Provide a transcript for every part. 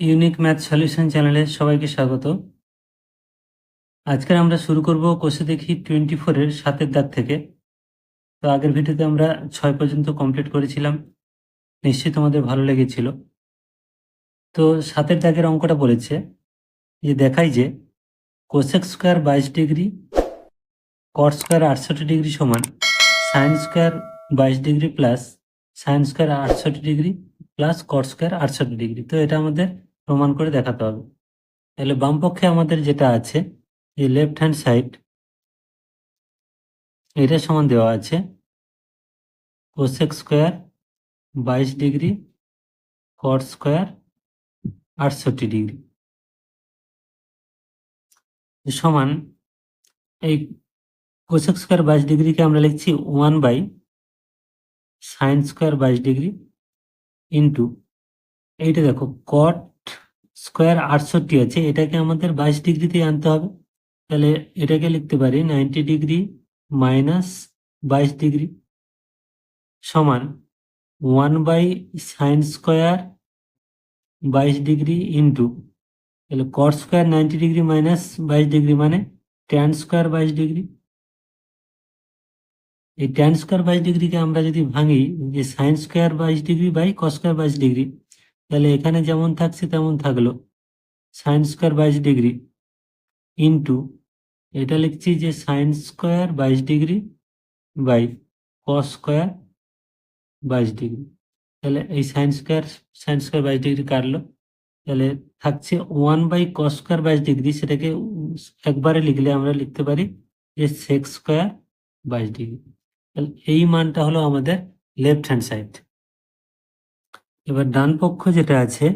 Unique math solution চ্যানেলে সবাইকে স্বাগত। আজকে আমরা শুরু করব কোষে দেখি টোয়েন্টি ফোরের সাতের দাগ থেকে। তো আগের ভিডিওতে আমরা ছয় পর্যন্ত কমপ্লিট করেছিলাম। নিশ্চয়ই তোমাদের ভালো লেগেছিল। তো সাতের দাগের অঙ্কটা বলেছে যে দেখাই যে কোসেক স্কোয়ার বাইশ ডিগ্রি কট স্কোয়ার আটষট্টি ডিগ্রি সমান সাইন স্কোয়ার বাইশ ডিগ্রি প্লাস সাইন স্কোয়ার আটষট্টি ডিগ্রি প্লাস কট স্কোয়ার আটষট্টি ডিগ্রি। তো এটা আমাদের প্রমাণ করে দেখাতে হবে। তাহলে বামপক্ষে আমাদের যেটা আছে, এই লেফট হ্যান্ড সাইড এটা সমান দেওয়া আছে কোসেক স্কোয়ার বাইশ ডিগ্রি কট স্কোয়ার আটষট্টি ডিগ্রি। সমান, এই কোসেক স্কোয়ার বাইশ ডিগ্রিকে আমরা লিখছি ওয়ান বাই সাইন স্কোয়ার বাইশ ডিগ্রি ইন্টু এইটা দেখো কট স্কোয়ার আটষট্টি আছে, এটাকে আমাদের বাইশ ডিগ্রিতে আনতে হবে। তাহলে এটাকে লিখতে পারি নাইনটি ডিগ্রি মাইনাস বাইশ ডিগ্রি সমান ওয়ান বাই সাইন স্কোয়ার বাইশ ডিগ্রি ইন্টু তাহলে cot square ninety degree minus বাইশ ডিগ্রি মানে ট্যান স্কোয়ার বাইশ ডিগ্রি। এই ট্যান স্কোয়ার বাইশ ডিগ্রিকে আমরা যদি ভাঙি যে সাইন স্কোয়ার বাইশ ডিগ্রি বাই কস স্কোয়ার বাইশ ডিগ্রি তাহলে এখানে যেমন থাকছে তেমন থাকল। সাইন স্কোয়ার বাইশ ডিগ্রি ইন্টু এটা লিখছি যে সাইন স্কোয়ার বাইশ ডিগ্রি বাই কস স্কোয়ার বাইশ ডিগ্রি। তাহলে এই সাইন স্কোয়ার সাইন স্কোয়ার বাইশ ডিগ্রি কাটলো। তাহলে থাকছে ওয়ান বাই কস স্কোয়ার বাইশ ডিগ্রি, সেটাকে একবারে লিখলে আমরা লিখতে পারি যে সেক্স স্কোয়ার বাইশ ডিগ্রি। তাহলে এই মানটা হলো আমাদের লেফট হ্যান্ড সাইড এবার ডান পক্ষ যেটা আছে,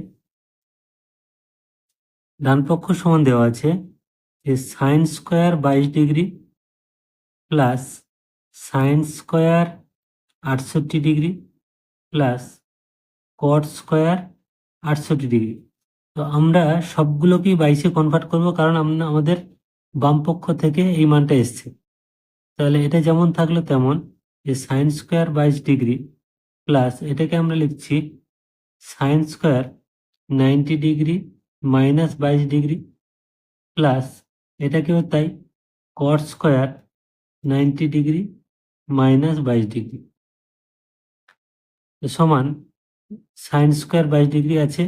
ডান পক্ষ সমান দেওয়া আছে, যে সাইন স্কোয়ার বাইশ ডিগ্রি প্লাস সাইন স্কোয়ার আটষট্টি ডিগ্রি প্লাস কট স্কোয়ার আটষট্টি ডিগ্রি। তো আমরা সবগুলোকেই বাইশে কনভার্ট করব কারণ আমরা আমাদের বাম পক্ষ থেকে এই মানটা এসছে। তাহলে এটা যেমন থাকল তেমন, যে সাইন স্কোয়ার বাইশ ডিগ্রি প্লাস এটাকে আমরা লিখছি sine square ninety degree minus বাইশ ডিগ্রি প্লাস এটাকেও তাই cot square ninety degree minus বাইশ ডিগ্রি সমান সাইন স্কোয়ার বাইশ ডিগ্রি আছে।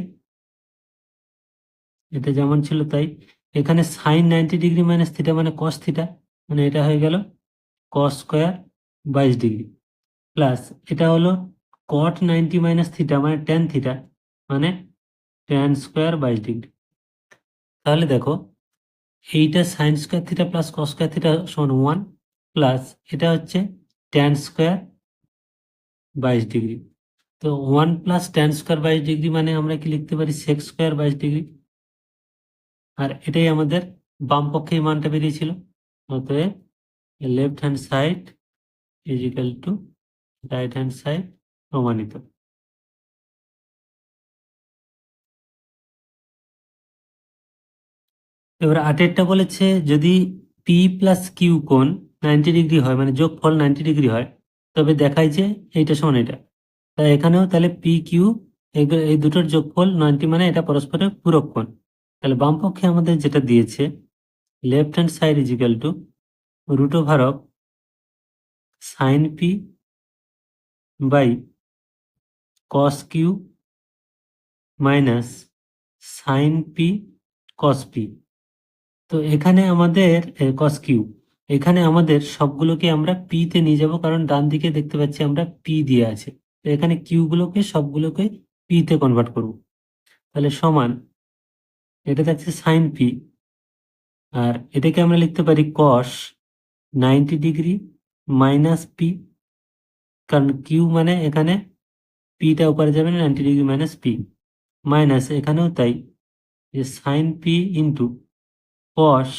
এটা যেমন ছিল তাই। এখানে sine ninety degree minus theta মানে কস থিটা মানে এটা হয়ে গেল কস স্কোয়ার বাইশ ডিগ্রি প্লাস এটা হলো কট নাইনটি মাইনাস থিটা মানে টেন থিটা মানে টেন স্কোয়ার বাইশ ডিগ্রি তাহলে দেখো, এইটা sine square theta plus cos square theta সমান ওয়ান প্লাস এটা হচ্ছে টেন স্কোয়ার বাইশ ডিগ্রি তো ওয়ান প্লাস টেন স্কোয়ার বাইশ ডিগ্রি মানে আমরা কি লিখতে পারি? সেক্স স্কোয়ার বাইশ ডিগ্রি আর এটাই আমাদের বাম পক্ষে মানটা বেরিয়েছিল। অতএব left hand side is equal to right hand side প্রমাণিত। এবার আটেরটা বলেছে, যদি পি প্লাস কিউ কোণ নাইনটি ডিগ্রি হয় মানে যোগফল নাইনটি ডিগ্রি হয়, তবে দেখায় যে এইটা সমান এটা। তাই এখানেও তাহলে পি কিউ এই দুটোর যোগফল নাইনটি মানে এটা পরস্পরের পূরক কোণ। তাহলে বাম পক্ষে আমাদের যেটা দিয়েছে left hand side is equal to root over of sine P by cos Q minus sine P cos P তো এখানে আমাদের কস কিউ এখানে আমাদের সবগুলোকে আমরা পি তে নিয়ে যাব, কারণ ডান দিকে দেখতে পাচ্ছি আমরা পি দিয়ে আছে। তো এখানে কিউ গুলোকে, সবগুলোকে পি তে কনভার্ট করব। তাহলে সমান, এটা থাকছে সাইন পি আর এটাকে আমরা লিখতে পারি cos ninety degree minus P কারণ কিউ মানে এখানে পিটা উপরে যাবে না ninety degree minus P minus এখানেও তাই, যে sine P into cos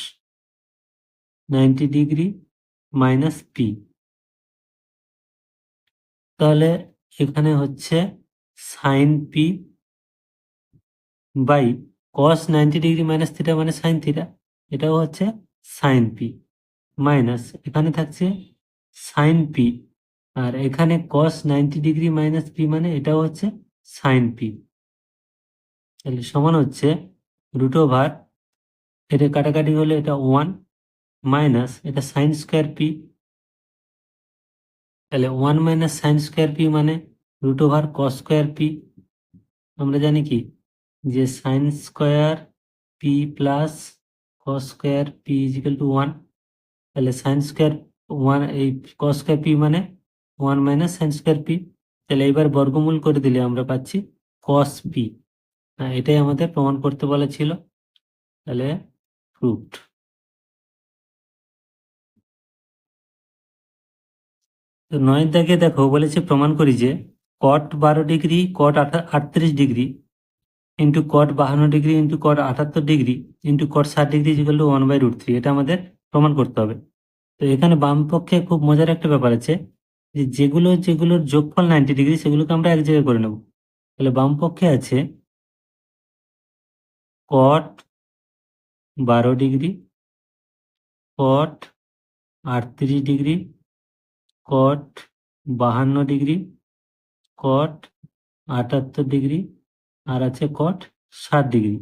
ninety degree minus P তাহলে এখানে হচ্ছে sine P by cos ninety degree minus theta মানে সাইন থিটা এটাও হচ্ছে সাইন পি মাইনাস এখানে থাকছে সাইন পি আর এখানে cos ninety degree minus P মানে এটাও হচ্ছে সাইন পি তাহলে সমান হচ্ছে রুট ওভার এটা কাটাকাটি হলে এটা ওয়ান মাইনাস এটা সাইন স্কোয়ার পি তাহলে one minus sine square P মানে root over cos square P আমরা জানি কি? যে sine square P plus cos square P is equal to one তাহলে সাইন স্কোয়ার ওয়ান এই কস স্কোয়ার পি মানে one minus sine square P. তাহলে এবার বর্গমূল করে দিলে আমরা পাচ্ছি কস পি হ্যাঁ এটাই আমাদের প্রমাণ করতে বলা ছিল। তাহলে প্রুফড তো নয়ের দাগে দেখো, বলেছে, প্রমাণ করি যে কট বারো ডিগ্রি কট আটত্রিশ ডিগ্রি ইন্টু কট বাহান্ন ডিগ্রি ইন্টু কট আটাত্তর ডিগ্রি ইন্টু কট ষাট degree to one by root three এটা আমাদের প্রমাণ করতে হবে। তো এখানে বাম পক্ষে খুব মজার একটা ব্যাপার আছে। যেগুলো, যেগুলোর যোগফল নাইনটি ডিগ্রি সেগুলোকে আমরা এক জায়গায় করে নেব। তাহলে বাম পক্ষে আছে কট বারো ডিগ্রি কট আটত্রিশ ডিগ্রি কট বাহান্ন ডিগ্রি কট আটাত্তর ডিগ্রি আর আছে কট ষাট ডিগ্রি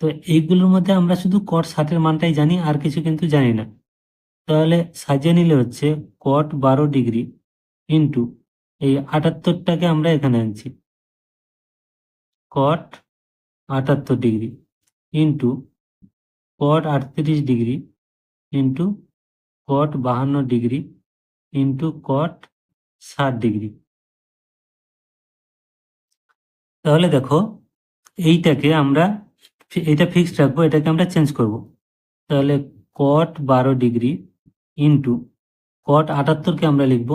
তো এইগুলোর মধ্যে আমরা শুধু কট ষাটের মানটাই জানি, আর কিছু কিন্তু জানি না। তাহলে সাজিয়ে নিলে হচ্ছে কট বারো ডিগ্রি ইন্টু এই আটাত্তরটাকে আমরা এখানে আনছি। কট আটাত্তর ডিগ্রি ইন্টু কট আটত্রিশ ডিগ্রি ইন্টু কট বাহান্ন ডিগ্রি ইন্টু কট ষাট ডিগ্রি তাহলে দেখো এইটাকে আমরা এটা ফিক্সড রাখব, এটাকে আমরা চেঞ্জ করব। তাহলে কট বারো ডিগ্রি ইন্টু কট আটাত্তরকে আমরা লিখব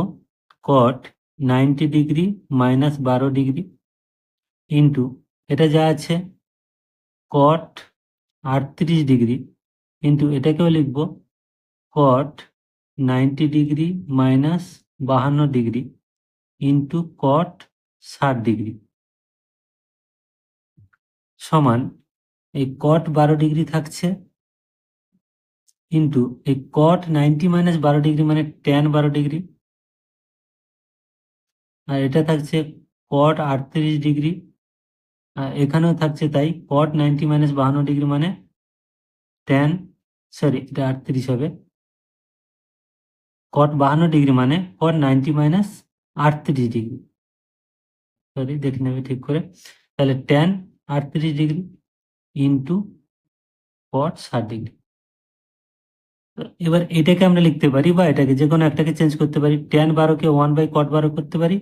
কট নাইনটি ডিগ্রি মাইনাস বারো ডিগ্রি ইন্টু এটা যা আছে কট আটত্রিশ ডিগ্রি ইন্টু এটাকেও লিখব কট নাইনটি ডিগ্রি মাইনাস বাহান্ন ডিগ্রি ইন্টু কট ষাট ডিগ্রি সমান, এই কট বারো ডিগ্রি থাকছে ইন্টু এই কট নাইনটি মাইনাস বারো ডিগ্রি মানে ট্যান বারো ডিগ্রি আর এটা থাকছে কট আটত্রিশ ডিগ্রি আর এখানেও থাকছে তাই কট নাইনটি মাইনাস বাহান্ন ডিগ্রি মানে ট্যান সরি এটা আটত্রিশ হবে। কট বাহান্ন ডিগ্রি মানে কট নাইনটি মাইনাস আটত্রিশ ডিগ্রি সরি দেখে নেবে ঠিক করে। তাহলে ট্যান আটত্রিশ ডিগ্রি ইন্টু কট ষাট ডিগ্রি এবার এটাকে আমরা লিখতে পারি বা এটাকে যে কোনো একটাকে চেঞ্জ করতে পারি। ট্যান বারোকে ওয়ান বাই কট বারো করতে পারি।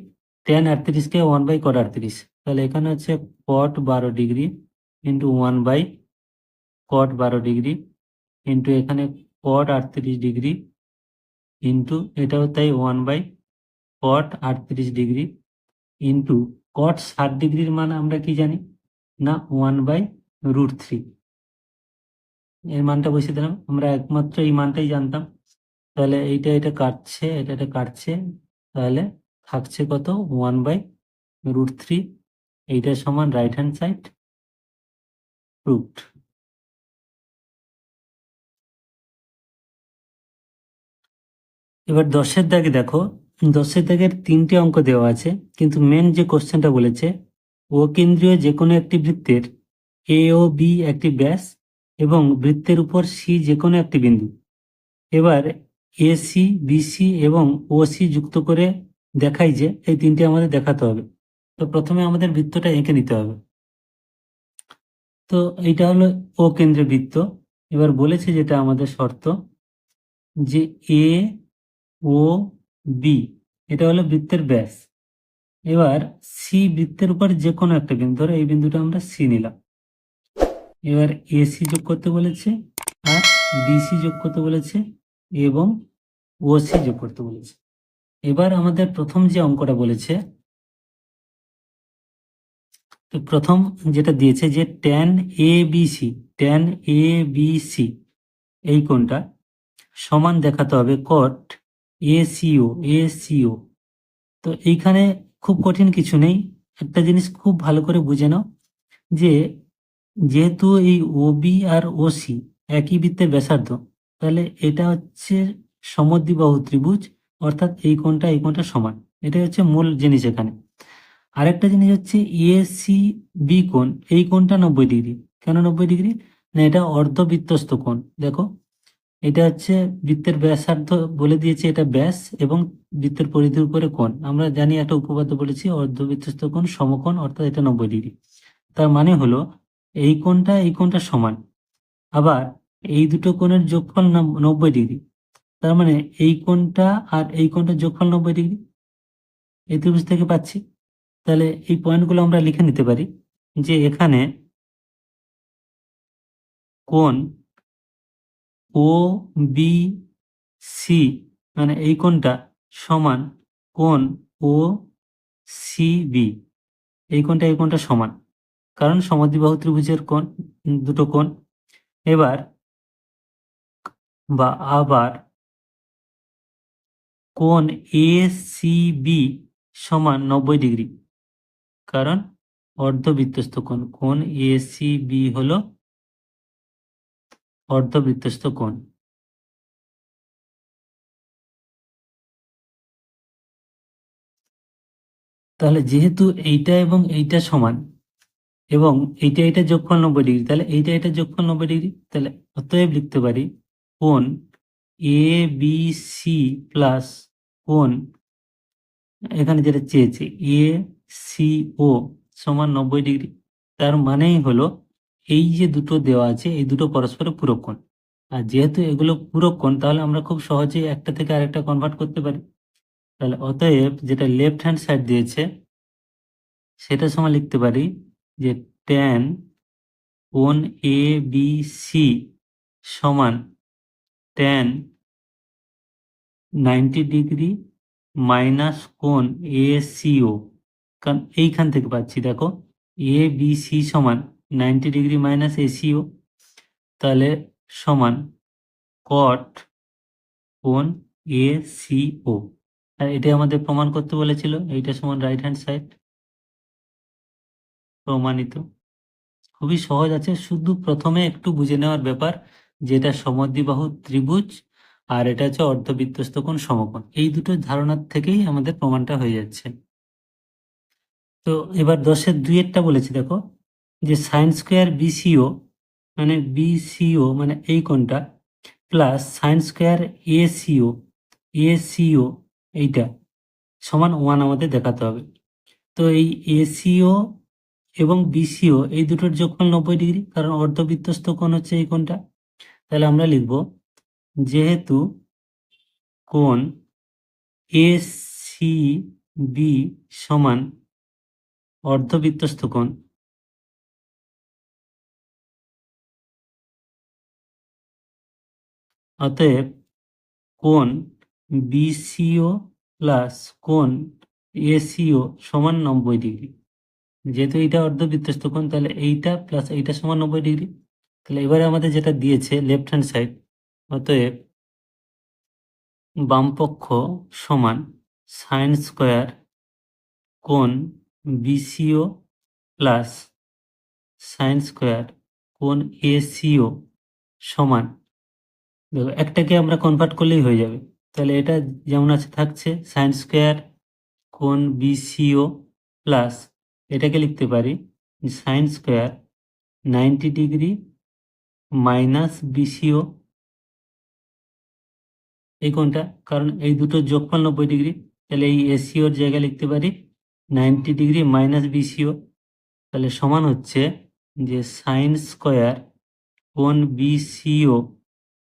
ট্যান আটত্রিশকে ওয়ান বাই কট আটত্রিশ। তাহলে এখানে হচ্ছে কট বারো degree into one by cot বারো ডিগ্রি ইন্টু এখানে কট আটত্রিশ ডিগ্রি ইন্টু এটাও তাই ওয়ান বাই কট আটত্রিশ ডিগ্রি ইন্টু কট ষাট ডিগ্রির মান আমরা কি জানি? না ওয়ান বাই রুট থ্রি এর মানটা বসিয়ে দিলাম। আমরা একমাত্র এই মানটাই জানতাম। তাহলে এইটা এটা কাটছে, এটা এটা কাটছে। তাহলে থাকছে কত? One by root three. এইটার সমান রাইট হ্যান্ড সাইড রুট। এবার দশের দাগে দেখো, দশের দাগের তিনটে অঙ্ক দেওয়া আছে, কিন্তু মেন যে কোশ্চেনটা বলেছে, ও কেন্দ্রীয় যে কোনো একটি বৃত্তের এ ও বি একটি ব্যাস এবং বৃত্তের উপর সি যে কোনো একটি বিন্দু। এবার এসি বিসি এবং ওসি যুক্ত করে দেখাই যে এই তিনটে আমাদের দেখাতে হবে। তো প্রথমে আমাদের বৃত্তটা এঁকে নিতে হবে। তো এইটা হলো ও কেন্দ্রের বৃত্ত। এবার বলেছে যেটা আমাদের শর্ত যে এ ও বি এটা হলো বৃত্তের ব্যাস। এবার সি বৃত্তের উপর যে কোনো একটা বিন্দু, ধরো এই বিন্দুটা আমরা সি নিলাম। এবার এসি যোগ করতে বলেছে আর বিসি যোগ করতে বলেছে এবং ওসি যোগ করতে বলেছে। এবার আমাদের প্রথম যে অঙ্কটা বলেছে, তো প্রথম যেটা দিয়েছে যে tan A B C tan A B C এই কোনটা সমান দেখাতে হবে কট এ সিও এ সিও তো এইখানে খুব কঠিন কিছু নেই। একটা জিনিস খুব ভালো করে বুঝে নাও যে যেহেতু এই ওবি আর ওসি একই বৃত্তের ব্যাসার্ধ, তাহলে এটা হচ্ছে সমদ্বিবাহু ত্রিভুজ, অর্থাৎ এই কোণটা এই কোণটা সমান। এটাই হচ্ছে মূল জিনিস এখানে। আরেকটা জিনিস হচ্ছে এ সি বি কোণ, এই কোণটা নব্বই ডিগ্রি। কেন নব্বই ডিগ্রি? না, এটা অর্ধবৃত্তস্থ কোণ। দেখো, এটা হচ্ছে বৃত্তের ব্যাসার্ধ বলে দিয়েছে এটা ব্যাস এবং বৃত্তের পরিধির উপরে কোণ। আমরা জানি একটা উপপাদ্য বলেছি, অর্ধবৃত্তস্থ কোণ সমকোণ, অর্থাৎ এটা নব্বই ডিগ্রি। তার মানে হলো এই কোণটা এই কোণটা সমান। আবার এই দুটো কোণের যোগফল নব- নব্বই ডিগ্রি। তার মানে এই কোণটা আর এই কোণটার যোগফল নব্বই ডিগ্রি। এই ত্রিভুজ থেকে পাচ্ছি। তাহলে এই পয়েন্টগুলো আমরা লিখে নিতে পারি যে এখানে কোণ ও বি সি মানে এই কোণটা সমান কোণ ও সি বি। এই কোণটা এই কোণটা সমান। কারণ সমদ্বিবাহু ত্রিভুজের কোণ, দুটো কোণ। এবার বা আবার কোণ এ সি বি সমান নব্বই ডিগ্রি। কারণ অর্ধবৃত্তস্থ কোণ কোণ এ সি বি হলো অর্ধবৃত্তস্থ কোণ। তাহলে যেহেতু এইটা এবং এইটা সমান এবং এইটা এটা যোগফল নব্বই ডিগ্রি। তাহলে এইটা এটা যোগফল নব্বই ডিগ্রি। তাহলে অতএব লিখতে পারি কোণ এ বি সি প্লাস কোণ এখানে যেটা চেয়েছে এ সি ও সমান নব্বই ডিগ্রি। তার মানেই হলো এই যে দুটো দেওয়া আছে, এই দুটো পরস্পরের পূরক কোণ। আর যেহেতু এগুলো পূরক কোণ, তাহলে আমরা খুব সহজেই একটা থেকে আরেকটা কনভার্ট করতে পারি। তাহলে অতএব যেটা লেফট হ্যান্ড সাইড দিয়েছে, সেটা সময় লিখতে পারি যে ট্যান কোণ এ বি সি সমান ট্যান নাইনটি ডিগ্রি মাইনাস কোণ এ সিও কারণ এইখান থেকে পাচ্ছি, দেখো এ বি সি সমান ninety degree minus A C O তাহলে সমান কট কোণ এ সি ও আর এটা আমাদের প্রমাণ করতে বলেছিল, এইটা সমান রাইট হ্যান্ড সাইড প্রমাণিত। খুবই সহজ আছে, শুধু প্রথমে একটু বুঝে নেওয়ার ব্যাপার, যেটা সমদ্বিবাহু ত্রিভুজ আর এটা হচ্ছে অর্ধবৃত্তস্থ কোণ সমকোণ। এই দুটো ধারণার থেকেই আমাদের প্রমাণটা হয়ে যাচ্ছে। তো এবার দশের দুইয়েরটা বলেছি, দেখো, যে সাইন স্কোয়ার বিসিও মানে বিসিও মানে এই কোণটা plus sine square A C O A C O এইটা সমান ওয়ান আমাদের দেখাতে হবে। তো এই এসিও এবং বিসিও এই দুটোর যোগফল নব্বই ডিগ্রি, কারণ অর্ধবৃত্তস্থ কোণ হচ্ছে এই কোণটা। তাহলে আমরা লিখব, যেহেতু কোণ এ সি বি সমান অর্ধবৃত্তস্থ কোণ, অতএব কোণ বিসিও প্লাস কোণ এসিও সমান নব্বই ডিগ্রি। যেহেতু এইটা অর্ধবৃত্তস্থ কোণ, তাহলে এইটা প্লাস এইটা সমান নব্বই ডিগ্রি। তাহলে এবারে আমাদের যেটা দিয়েছে লেফট হ্যান্ড সাইড অতএব বামপক্ষ সমান সাইন স্কোয়ার কোণ B C O plus sine square কোণ এসিও সমান। দেখো, একটাকে আমরা কনভার্ট করলেই হয়ে যাবে। তাহলে এটা যেমন আছে থাকছে সাইন স্কোয়ার কোণ বিসিও প্লাস এটাকে লিখতে পারি sine square ninety degree minus B C O এই কোনটা কারণ এই দুটো যোগফল নব্বই ডিগ্রি তাহলে এই এসিওর জায়গায় লিখতে পারি নাইনটি ডিগ্রি মাইনাস বিসিও তাহলে সমান হচ্ছে যে সাইন স্কোয়ার কোণ B C O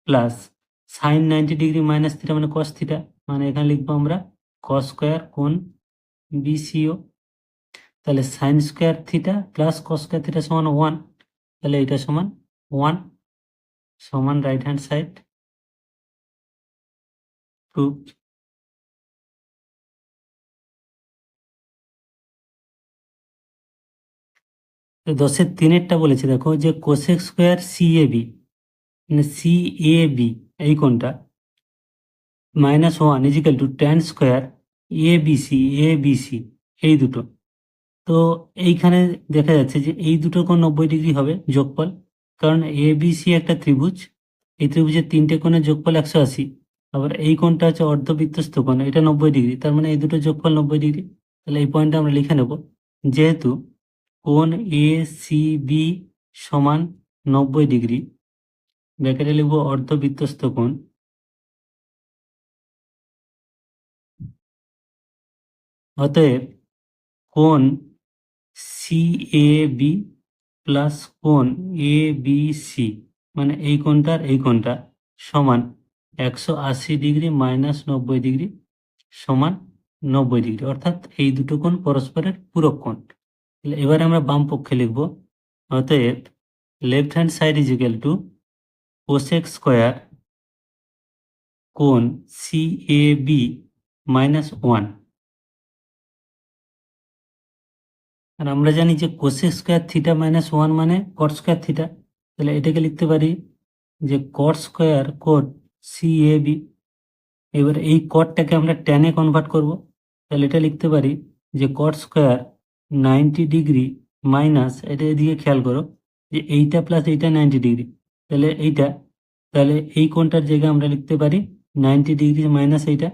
plus sine ninety degree minus theta মানে কস থিটা মানে এখানে লিখব আমরা কস স্কোয়ার কোণ বিসিও তাহলে sine square theta plus cos square theta সমান ওয়ান তাহলে এটা সমান ওয়ান সমান রাইট হ্যান্ড সাইড টু দশের তিনেরটা বলেছে, দেখো যে cosec square C A B মানে সি এ বি এই কোনটা minus one equal to tan square A B C A B C এই দুটো। তো এইখানে দেখা যাচ্ছে যে এই দুটো কোণ নব্বই ডিগ্রি হবে যোগফল। কারণ এ বি সি একটা ত্রিভুজ। এই ত্রিভুজের তিনটে কোণের যোগফল একশো আশি। আবার এই কোণটা হচ্ছে অর্ধবৃত্তস্থ কোণ, এটা নব্বই ডিগ্রি। তার মানে এই দুটো যোগফল নব্বই ডিগ্রি। তাহলে এই পয়েন্টটা আমরা লিখে নেব। যেহেতু কোণ এ সি বি সমান নব্বই ডিগ্রি ব্র্যাকেটে লিখব অর্ধবৃত্তস্থ কোণ। অতএব কোণ সি এ বি প্লাস কোণ এ বি সি মানে এই কোণটার এই কোণটা সমান একশো আশি ডিগ্রি মাইনাস নব্বই ডিগ্রি সমান নব্বই ডিগ্রি, অর্থাৎ এই দুটো কোণ পরস্পরের পূরক কোণ। এবারে আমরা বাম পক্ষে লিখব, অতএব left hand side is equal to cosec square কোণ C A B minus one আর আমরা জানি যে cosec square theta minus one মানে কট স্কোয়ার থিটা তাহলে এটাকে লিখতে পারি যে কট স্কোয়ার কোট সি এ বি এবার এই কটটাকে আমরা টেনে কনভার্ট করব। তাহলে এটা লিখতে পারি যে cot square ninety degree minus এটা এদিকে খেয়াল করো যে এইটা প্লাস এইটা নাইনটি ডিগ্রি তাহলে এইটা, তাহলে এই কোণটার জায়গায় আমরা লিখতে পারি নাইনটি ডিগ্রি মাইনাস এইটা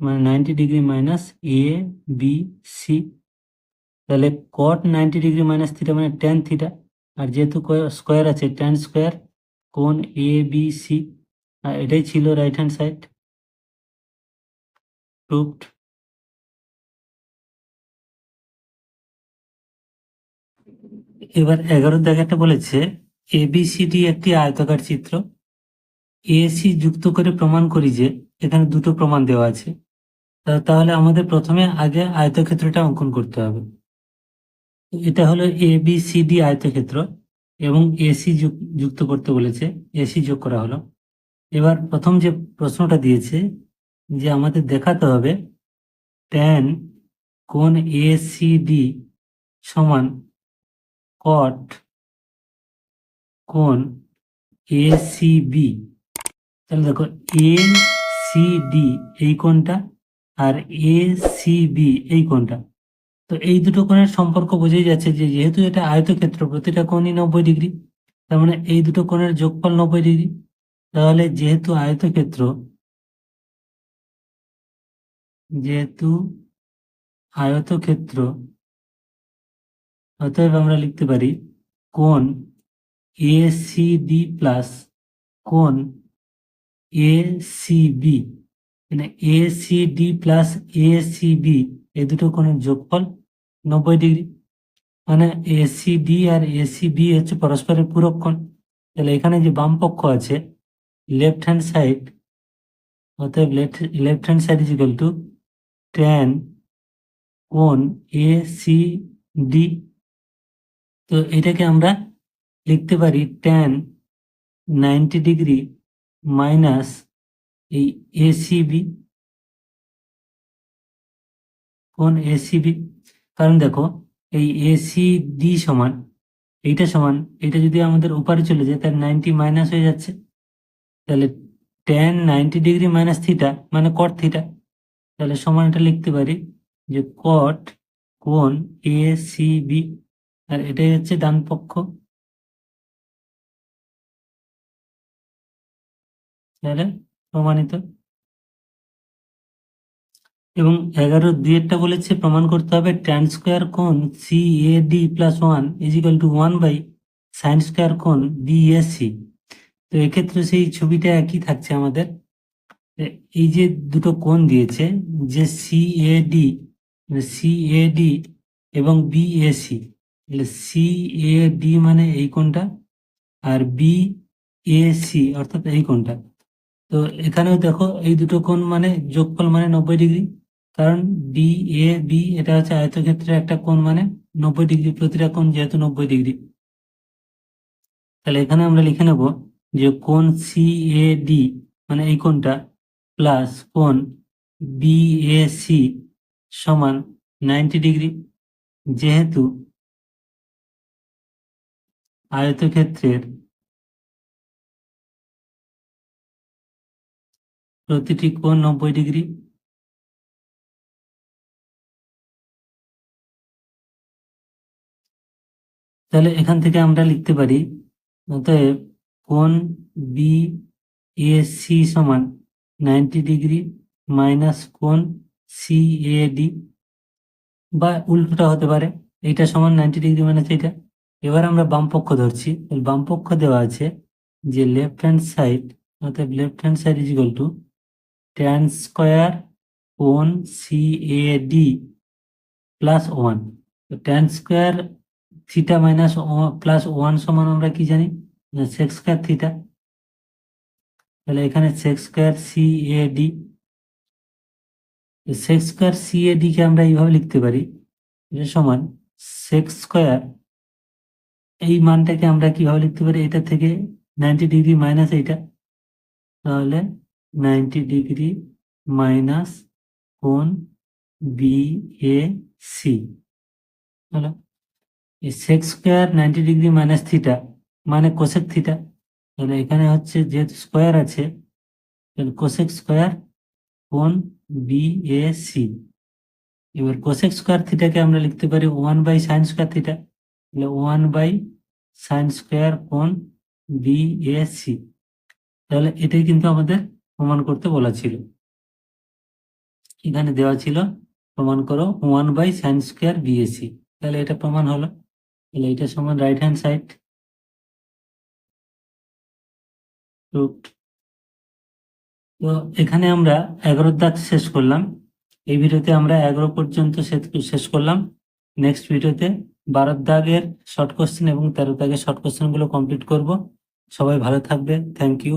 মানে ninety degree minus A B C তাহলে cot ninety degree minus theta মানে টেন থিটা আর যেহেতু স্কোয়ার আছে টেন স্কোয়ার কোন এ বি সি আর এটাই ছিল রাইট হ্যান্ড সাইড প্রুভড এবার এগারো দেখাটা বলেছে এবিসিডি একটি আয়তাকার চিত্র এসি যুক্ত করে প্রমাণ করি যে এখানে দুটো প্রমাণ দেওয়া আছে। তাহলে আমাদের প্রথমে আগে আয়তক্ষেত্রটা অঙ্কন করতে হবে। এটা হলো এ বি সি ডি আয়তক্ষেত্র এবং এসি যুক্ত করতে বলেছে। এসি যোগ করা হলো। এবার প্রথম যে প্রশ্নটা দিয়েছে যে আমাদের দেখাতে হবে ট্যান কোন এ সি ডি সমান কট কোন এ সি বি তাহলে দেখো এ সি ডি এই কোনটা আর এ সি বি এই কোণটা। তো এই দুটো কোণের সম্পর্ক বোঝাই যাচ্ছে যে যেহেতু এটা আয়তক্ষেত্র, প্রতিটা কোণই নব্বই ডিগ্রি, তার মানে এই দুটো কোণের যোগফল নব্বই ডিগ্রি। তাহলে যেহেতু আয়তক্ষেত্র যেহেতু আয়তক্ষেত্র, অতএব আমরা লিখতে পারি কোণ এ সি ডি প্লাস কোণ এ সি বি মানে A C D plus A C B এই দুটো কোণের যোগফল নব্বই ডিগ্রি মানে এ সি ডি আর এ সি বি হচ্ছে পরস্পরের পূরক কোণ। তাহলে এখানে যে বাম পক্ষ আছে লেফট হ্যান্ড সাইড অতএব left hand side is equal to tan কোণ এ সি ডি তো এটাকে আমরা লিখতে পারি টেন নাইনটি ডিগ্রি মাইনাস এই এসিবি কোন এসিবি কারণ দেখো, এই এসি ডি সমান, এইটা সমান এটা যদি আমাদের উপরে চলে যায়, তাহলে নাইনটি মাইনাস হয়ে যাচ্ছে। তাহলে tan ninety degree minus theta মানে কট থিটা তাহলে সমান এটা লিখতে পারি যে কট কোন এ সি বি আর এটাই হচ্ছে ডান পক্ষ। তাহলে প্রমাণিত। এবং এগারো দুইয়েরটা বলেছে প্রমাণ করতে হবে ট্যান স্কোয়ার কোন C A D plus one equal to one by sine square কোন বি এস সি তো এক্ষেত্রে সেই ছবিটা একই থাকছে আমাদের। এই যে দুটো কোণ দিয়েছে, যে C A D C A D এবং B A C C A D মানে এই কোণটা আর বি এ সি অর্থাৎ এই কোণটা। তো এখানেও দেখো এই দুটো কোণ মানে যোগফল মানে নব্বই ডিগ্রি। কারণ বি এ বি এটা হচ্ছে আয়তক্ষেত্রের একটা কোণ মানে নব্বই ডিগ্রি প্রতিটা কোণ যেহেতু নব্বই ডিগ্রি। তাহলে এখানে আমরা লিখে নেব যে কোণ সি এ ডি মানে এই কোণটা প্লাস কোণ বি এ সি সমান নাইনটি ডিগ্রি। যেহেতু আয়তক্ষেত্রের প্রতিটি কোণ নব্বই ডিগ্রি তাহলে এখান থেকে আমরা লিখতে পারি অতএব কোন বি এ সি সমান নাইনটি ডিগ্রি মাইনাস কোন সি এ ডি বা উল্টোটা হতে পারে। এইটা সমান নাইনটি ডিগ্রি মাইনাস এইটা এবার আমরা বাম পক্ষ ধরছি। বাম পক্ষ দেওয়া আছে যে লেফট হ্যান্ড সাইড অর্থাৎ left hand side is equal to tan square কোন C A D plus one tan square theta minus plus one সমান আমরা কি জানি? সেক্স স্কোয়ার থিটা তাহলে এখানে sec square C A D sec square C A D কে আমরা এইভাবে লিখতে পারি। সমান সেক্স স্কোয়ার এই মানটাকে আমরা কীভাবে লিখতে পারি? এটা থেকে নাইনটি ডিগ্রি মাইনাস এইটা। তাহলে নাইনটি ডিগ্রি মাইনাস কোন বি এ সি এই sec square ninety degree minus theta মানে কোসেক থিটা তাহলে এখানে হচ্ছে যেহেতু স্কোয়ার আছে, তাহলে কোসেক স্কোয়ার কোন বি এ সি এবার কোসেক স্কোয়ার থিটাকে আমরা লিখতে পারি one by sine square theta তাহলে ওয়ান বাই সাইন স্কোয়ার কোন বি এ সি তাহলে এটাই কিন্তু আমাদের প্রমাণ করতে বলা ছিল। এখানে দেওয়া ছিল, প্রমাণ করো one by sine square B A C তাহলে এটা প্রমাণ হলো। তাহলে এটা সমান রাইট হ্যান্ড সাইড তো এখানে আমরা এগারো দাগ শেষ করলাম। এই ভিডিওতে আমরা এগারো পর্যন্ত শেষ- করলাম। নেক্সট ভিডিওতে বারো দাগের শর্ট কোশ্চেন এবং তেরো দাগের শর্ট কোশ্চেনগুলো কমপ্লিট করব। সবাই ভালো থাকবে। Thank you